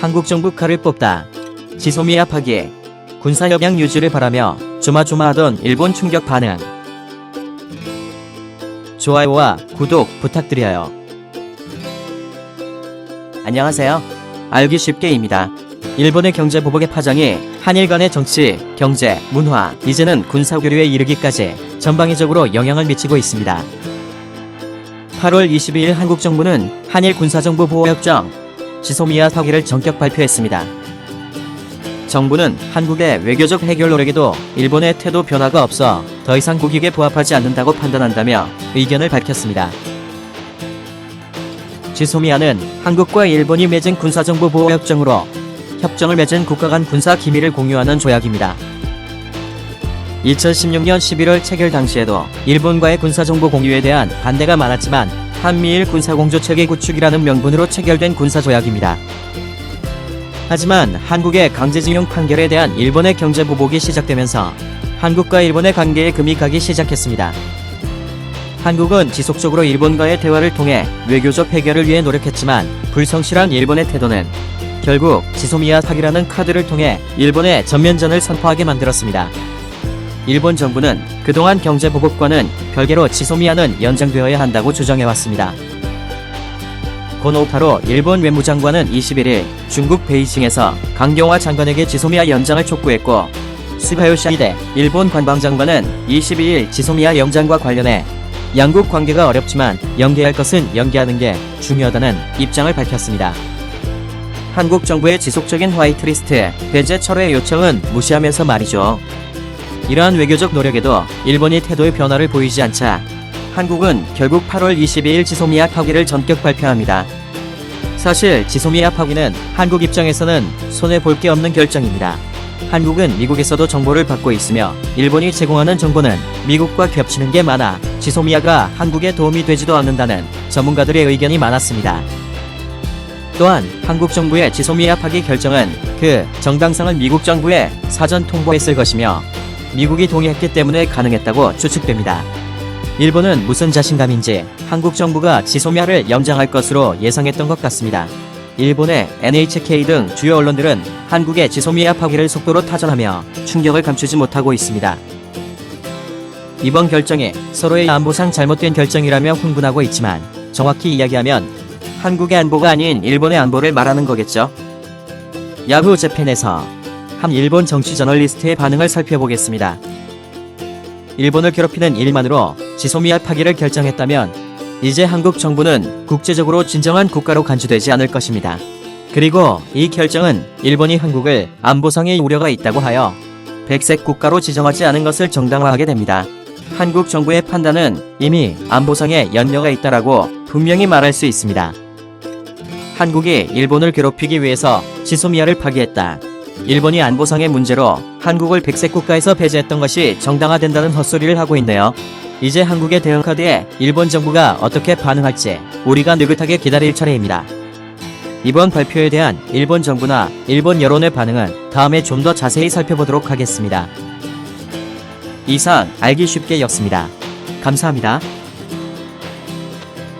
한국 정부 칼을 뽑다. 지소미아 파기. 군사협약 유지를 바라며 조마조마하던 일본 충격 반응. 좋아요와 구독 부탁드려요. 안녕하세요. 알기 쉽게입니다. 일본의 경제 보복의 파장이 한일 간의 정치, 경제, 문화, 이제는 군사 교류에 이르기까지 전방위적으로 영향을 미치고 있습니다. 8월 22일 한국 정부는 한일 군사정보 보호협정 지소미아 파기를 전격 발표했습니다. 정부는 한국의 외교적 해결 노력에도 일본의 태도 변화가 없어 더 이상 국익에 부합하지 않는다고 판단한다며 의견을 밝혔습니다. 지소미아는 한국과 일본이 맺은 군사정보 보호 협정으로 협정을 맺은 국가 간 군사 기밀을 공유하는 조약입니다. 2016년 11월 체결 당시에도 일본과의 군사정보 공유에 대한 반대가 많았지만 한미일 군사공조 체계 구축이라는 명분으로 체결된 군사조약입니다. 하지만 한국의 강제징용 판결에 대한 일본의 경제 보복이 시작되면서 한국과 일본의 관계에 금이 가기 시작했습니다. 한국은 지속적으로 일본과의 대화를 통해 외교적 해결을 위해 노력했지만 불성실한 일본의 태도는 결국 지소미아 파기라는 카드를 통해 일본의 전면전을 선포하게 만들었습니다. 일본 정부는 그동안 경제 보복과는 별개로 지소미아는 연장되어야 한다고 주장해왔습니다. 고노타로 일본 외무장관은 21일 중국 베이징에서 강경화 장관에게 지소미아 연장을 촉구했고 스가요시 이데 일본 관방장관은 22일 지소미아 연장과 관련해 양국 관계가 어렵지만 연계할 것은 연계하는 게 중요하다는 입장을 밝혔습니다. 한국 정부의 지속적인 화이트리스트 배제 철회 요청은 무시하면서 말이죠. 이러한 외교적 노력에도 일본이 태도의 변화를 보이지 않자 한국은 결국 8월 22일 지소미아 파기를 전격 발표합니다. 사실 지소미아 파기는 한국 입장에서는 손해 볼 게 없는 결정입니다. 한국은 미국에서도 정보를 받고 있으며 일본이 제공하는 정보는 미국과 겹치는 게 많아 지소미아가 한국에 도움이 되지도 않는다는 전문가들의 의견이 많았습니다. 또한 한국 정부의 지소미아 파기 결정은 그 정당성을 미국 정부에 사전 통보했을 것이며 미국이 동의했기 때문에 가능했다고 추측됩니다. 일본은 무슨 자신감인지 한국 정부가 지소미아를 연장할 것으로 예상했던 것 같습니다. 일본의 NHK 등 주요 언론들은 한국의 지소미아 파기를 속도로 타전하며 충격을 감추지 못하고 있습니다. 이번 결정이 서로의 안보상 잘못된 결정이라며 흥분하고 있지만 정확히 이야기하면 한국의 안보가 아닌 일본의 안보를 말하는 거겠죠. 야후 재팬에서 한 일본 정치 저널리스트의 반응을 살펴보겠습니다. 일본을 괴롭히는 일만으로 지소미아 파기를 결정했다면 이제 한국 정부는 국제적으로 진정한 국가로 간주되지 않을 것입니다. 그리고 이 결정은 일본이 한국을 안보상의 우려가 있다고 하여 백색 국가로 지정하지 않은 것을 정당화하게 됩니다. 한국 정부의 판단은 이미 안보상에 연려가 있다라고 분명히 말할 수 있습니다. 한국이 일본을 괴롭히기 위해서 지소미아를 파기했다. 일본이 안보상의 문제로 한국을 백색 국가에서 배제했던 것이 정당화된다는 헛소리를 하고 있네요. 이제 한국의 대응 카드에 일본 정부가 어떻게 반응할지 우리가 느긋하게 기다릴 차례입니다. 이번 발표에 대한 일본 정부나 일본 여론의 반응은 다음에 좀 더 자세히 살펴보도록 하겠습니다. 이상 알기 쉽게 였습니다. 감사합니다.